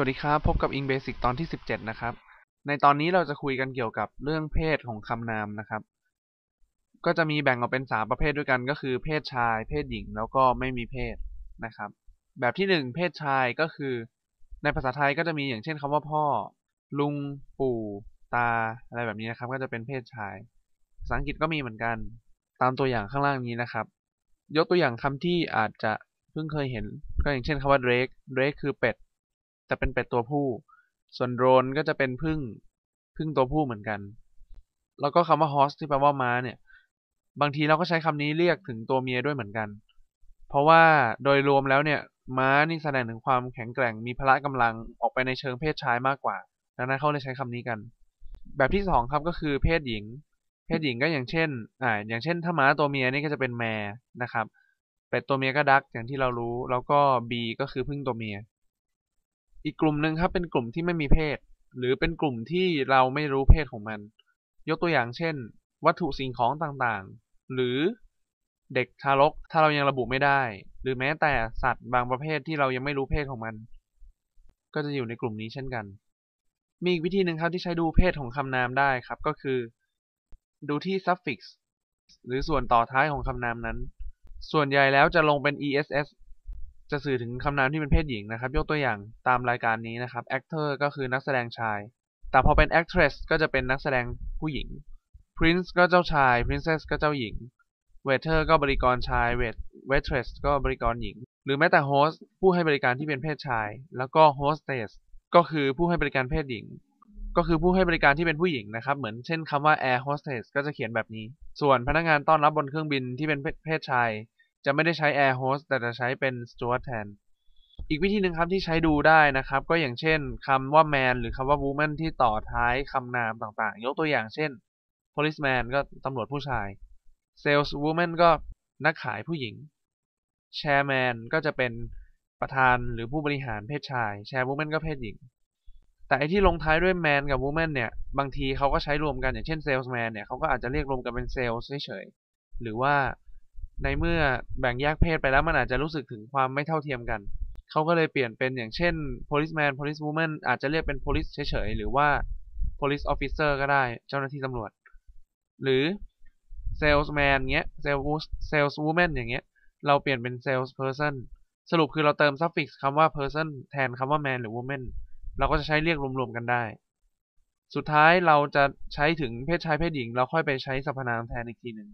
วัสดีครับ พบกับ Ing Basic ตอนที่ 17 นะครับ ในตอนนี้เราจะคุยกันเกี่ยวกับเรื่องเพศของคำนามนะครับ ก็จะมีแบ่งออกเป็น 3 ประเภทด้วยกันก็คือเพศชาย เพศหญิง แล้วก็ไม่มีเพศนะครับ แบบที่ 1 เพศชายก็คือ ในภาษาไทยก็จะมีอย่างเช่นคำว่าพ่อ ลุง ปู่ ตา อะไรแบบนี้นะครับ ก็จะเป็นเพศชาย ภาษาอังกฤษก็มีเหมือนกัน ตามตัวอย่างข้างล่างนี้นะครับ ยกตัวอย่างคำที่อาจจะเพิ่งเคยเห็น ก็อย่างเช่นคำว่า drake drake คือเป็ด แต่เป็นเป็ดตัวผู้ ส่วนโดรนก็จะเป็นพึ่งพึ่งตัวผู้เหมือนกัน แล้วก็คำว่า horse ที่แปลว่าม้าเนี่ย บางทีเราก็ใช้คำนี้เรียกถึงตัวเมียด้วยเหมือนกัน เพราะว่าโดยรวมแล้วเนี่ย ม้านี่แสดงถึงความแข็งแกร่งมีพละกำลังออกไปในเชิงเพศชายมากกว่า ดังนั้นเขาเลยใช้คำนี้กัน แบบที่สองครับก็คือเพศหญิง เพศหญิงก็อย่างเช่น อ่า อย่างเช่น ถ้าม้าตัวเมียนี่ก็จะเป็นแมนะครับเป็ดตัวเมียก็ดักอย่างที่เรารู้ แล้วก็บีก็คือพึ่งตัวเมีย อีกกลุ่มหนึ่งครับเป็นกลุ่มที่ไม่มีเพศ หรือเป็นกลุ่มที่เราไม่รู้เพศของมัน ยกตัวอย่างเช่น วัตถุสิ่งของต่างๆ หรือเด็กทารกถ้าเรายังระบุไม่ได้ หรือแม้แต่สัตว์บางประเภทที่เรายังไม่รู้เพศของมัน ก็จะอยู่ในกลุ่มนี้เช่นกัน มีอีกวิธีหนึ่งครับที่ใช้ดูเพศของคำนามได้ครับก็คือ ดูที่ suffix หรือส่วนต่อท้ายของคำนามนั้น ส่วนใหญ่แล้วจะลงเป็น ess จะสื่อถึงคำนามที่เป็นเพศหญิงนะครับ ยกตัวอย่างตามรายการนี้นะครับ actor ก็คือนักแสดงชาย แต่พอเป็น actress ก็จะเป็นนักแสดงผู้หญิง prince ก็เจ้าชาย princess ก็เจ้าหญิง waiter ก็บริกรชาย wait waitress ก็บริกรหญิง หรือแม้แต่ host ผู้ให้บริการที่เป็นเพศชาย แล้วก็ hostess ก็คือผู้ให้บริการเพศหญิง ก็คือผู้ให้บริการที่เป็นผู้หญิงนะครับ เหมือนเช่นคำว่า air hostess ก็จะเขียนแบบนี้ ส่วนพนักงานต้อนรับบนเครื่องบินที่เป็นเพศชาย จะไม่ได้ใช้ air host แต่จะใช้เป็น steward แทน อีกวิธีหนึ่งครับที่ใช้ดูได้นะครับ ก็อย่างเช่นคำว่า man หรือคำว่า woman ที่ต่อท้ายคำนามต่างๆ ยกตัวอย่างเช่น policeman ก็ตำรวจผู้ชาย sales woman ก็นักขายผู้หญิง chairman ก็จะเป็นประธานหรือผู้บริหารเพศชาย chair woman ก็เพศหญิง แต่ไอที่ลงท้ายด้วย man กับ woman เนี่ย บางทีเขาก็ใช้รวมกันอย่างเช่น salesman เนี่ยเขาก็อาจจะเรียกรวมกันเป็น sales เฉยๆหรือว่า ในเมื่อแบ่งแยกเพศไปแล้วมันอาจจะรู้สึกถึงความไม่เท่าเทียมกัน เขาก็เลยเปลี่ยนเป็นอย่างเช่น policeman policewoman อาจจะเรียกเป็น police เฉยๆ หรือว่า police officer ก็ได้เจ้าหน้าที่ตำรวจ หรือ salesman เงี้ย sales saleswoman อย่างเงี้ย เราเปลี่ยนเป็น salesperson สรุปคือเราเติม suffix คำว่า person แทนคำว่า man หรือ woman เราก็จะใช้เรียกรวมๆกันได้ สุดท้ายเราจะใช้ถึงเพศชายเพศหญิง เราค่อยไปใช้สรรพนามแทนอีกทีหนึ่ง